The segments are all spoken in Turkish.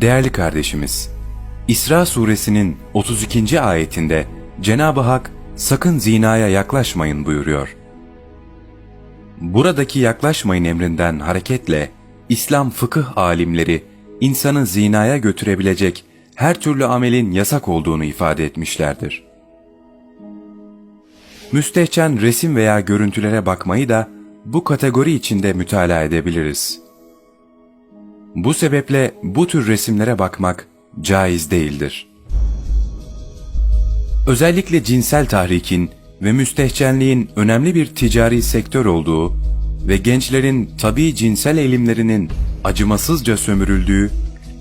Değerli kardeşimiz, İsra suresinin 32. ayetinde Cenab-ı Hak sakın zinaya yaklaşmayın buyuruyor. Buradaki yaklaşmayın emrinden hareketle İslam fıkıh alimleri insanı zinaya götürebilecek her türlü amelin yasak olduğunu ifade etmişlerdir. Müstehcen resim veya görüntülere bakmayı da bu kategori içinde mütalaa edebiliriz. Bu sebeple bu tür resimlere bakmak caiz değildir. Özellikle cinsel tahrikin ve müstehcenliğin önemli bir ticari sektör olduğu ve gençlerin tabii cinsel eğilimlerinin acımasızca sömürüldüğü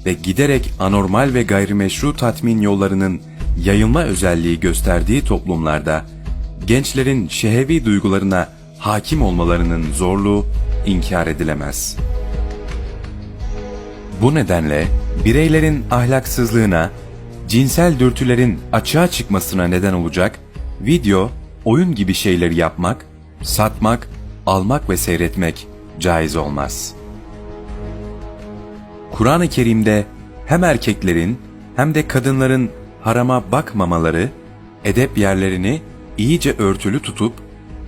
ve giderek anormal ve gayrimeşru tatmin yollarının yayılma özelliği gösterdiği toplumlarda gençlerin şehevi duygularına hakim olmalarının zorluğu inkar edilemez. Bu nedenle bireylerin ahlaksızlığına, cinsel dürtülerin açığa çıkmasına neden olacak video, oyun gibi şeyleri yapmak, satmak, almak ve seyretmek caiz olmaz. Kur'an-ı Kerim'de hem erkeklerin hem de kadınların harama bakmamaları, edep yerlerini iyice örtülü tutup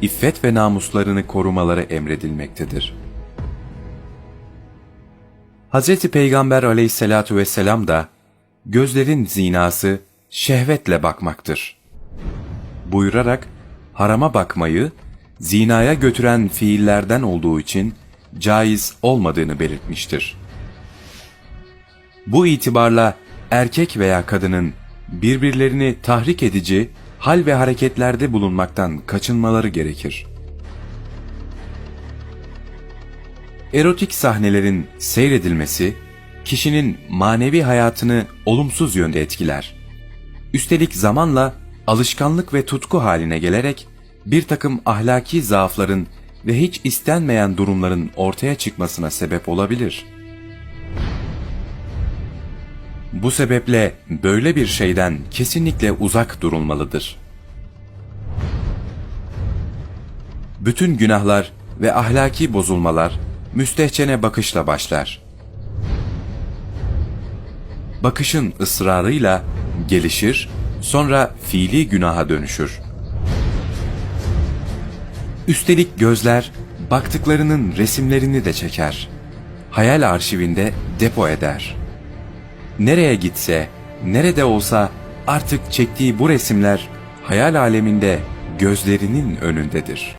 iffet ve namuslarını korumaları emredilmektedir. Hz. Peygamber aleyhissalatu vesselam da gözlerin zinası şehvetle bakmaktır. Buyurarak harama bakmayı zinaya götüren fiillerden olduğu için caiz olmadığını belirtmiştir. Bu itibarla erkek veya kadının birbirlerini tahrik edici hal ve hareketlerde bulunmaktan kaçınmaları gerekir. Erotik sahnelerin seyredilmesi, kişinin manevi hayatını olumsuz yönde etkiler. Üstelik zamanla alışkanlık ve tutku haline gelerek bir takım ahlaki zaafların ve hiç istenmeyen durumların ortaya çıkmasına sebep olabilir. Bu sebeple böyle bir şeyden kesinlikle uzak durulmalıdır. Bütün günahlar ve ahlaki bozulmalar müstehcene bakışla başlar. Bakışın ısrarıyla gelişir, sonra fiili günaha dönüşür. Üstelik gözler baktıklarının resimlerini de çeker. Hayal arşivinde depo eder. Nereye gitse, nerede olsa artık çektiği bu resimler hayal aleminde gözlerinin önündedir.